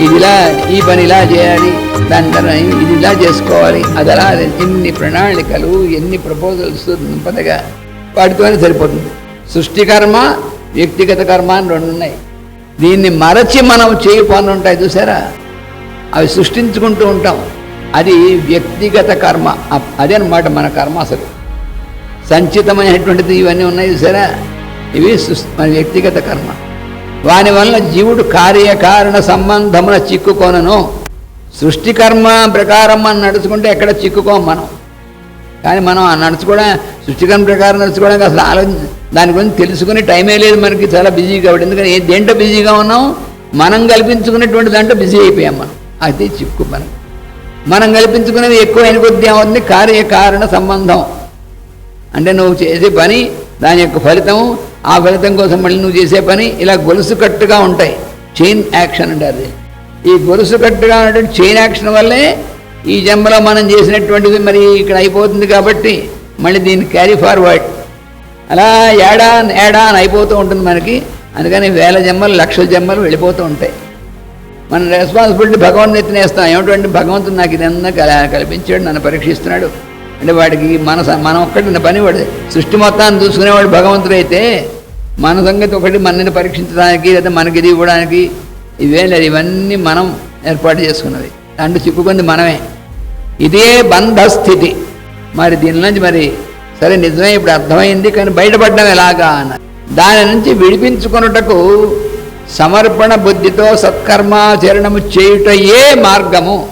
ఇది ఇలా ఈ పని ఇలా చేయాలి దాని తర్వాత ఇది ఇలా చేసుకోవాలి. అది అలా ఎన్ని ప్రణాళికలు ఎన్ని ప్రపోజల్స్ నింపదగా వాటితోనే సరిపోతుంది. సృష్టి కర్మ వ్యక్తిగత కర్మ అని రెండు ఉన్నాయి. దీన్ని మరచి మనం చేయి పనులు ఉంటాయి చూసారా? అవి సృష్టించుకుంటూ ఉంటాం. అది వ్యక్తిగత కర్మ. అప్- అదే అనమాట మన కర్మ అసలు. సంచితమైనటువంటిది ఇవన్నీ ఉన్నాయి చూసారా? ఇవి సుస్- మన వ్యక్తిగత కర్మ. వాని వలన జీవుడు కార్యకారణ సంబంధమున చిక్కుకొనను. సృష్టికర్మ ప్రకారం మనం నడుచుకుంటే ఎక్కడ చిక్కుకోం మనం. కానీ మనం నడుచుకోవడం సృష్టికర్మ ప్రకారం నడుచుకోవడానికి అసలు ఆలోచన దాని గురించి తెలుసుకునే టైమే లేదు మనకి చాలా బిజీగా కాబట్టి. ఎందుకంటే దేంట్లో బిజీగా ఉన్నాం? మనం కల్పించుకునేటువంటి దాంట్లో బిజీ అయిపోయాం మనం. అది చిక్కు మనం. మనం కల్పించుకునేది ఎక్కువ అయిన కొద్ది ఏమవుతుంది? కార్యకారణ సంబంధం. అంటే నువ్వు చేసే పని దాని యొక్క ఫలితం ఆ ఫలితం కోసం మళ్ళీ నువ్వు చేసే పని ఇలా గొలుసు కట్టుగా ఉంటాయి. చైన్ యాక్షన్ అంటారు అది. ఈ గొలుసు కట్టుగా ఉన్నటువంటి చైన్ యాక్షన్ వల్లే ఈ జన్మలో మనం చేసినటువంటిది మరి ఇక్కడ అయిపోతుంది కాబట్టి మళ్ళీ దీన్ని క్యారీ ఫార్వర్డ్ అలా ఏడా ఏడా అని అయిపోతూ ఉంటుంది మనకి. అందుకని వేల జన్మలు లక్షల జన్మలు వెళ్ళిపోతూ ఉంటాయి. మన రెస్పాన్సిబిలిటీ భగవంతుని ఎత్తినేస్తాం ఏమిటంటే భగవంతుడు నాకు ఇదంతా కల- కల్పించాడు నన్ను పరీక్షిస్తున్నాడు. అంటే వాడికి మన స- మనం ఒక్కటి పని వాడు సృష్టి మొత్తాన్ని చూసుకునేవాడు భగవంతుడైతే మన సంగతి ఒకటి మనని పరీక్షించడానికి లేదా మనకి ఇది ఇవ్వడానికి ఇవే లేదు. ఇవన్నీ మనం ఏర్పాటు చేసుకున్నది. దాంట్లో చిక్కుకుంది మనమే. ఇదే బంధస్థితి. మరి దీని నుంచి మరి సరే నిజమే ఇప్పుడు అర్థమైంది కానీ బయటపడడం ఎలాగా అన్నారు దాని నుంచి విడిపించుకొనుటకు సమర్పణ బుద్ధితో సత్కర్మాచరణము చేయుటయే మార్గము.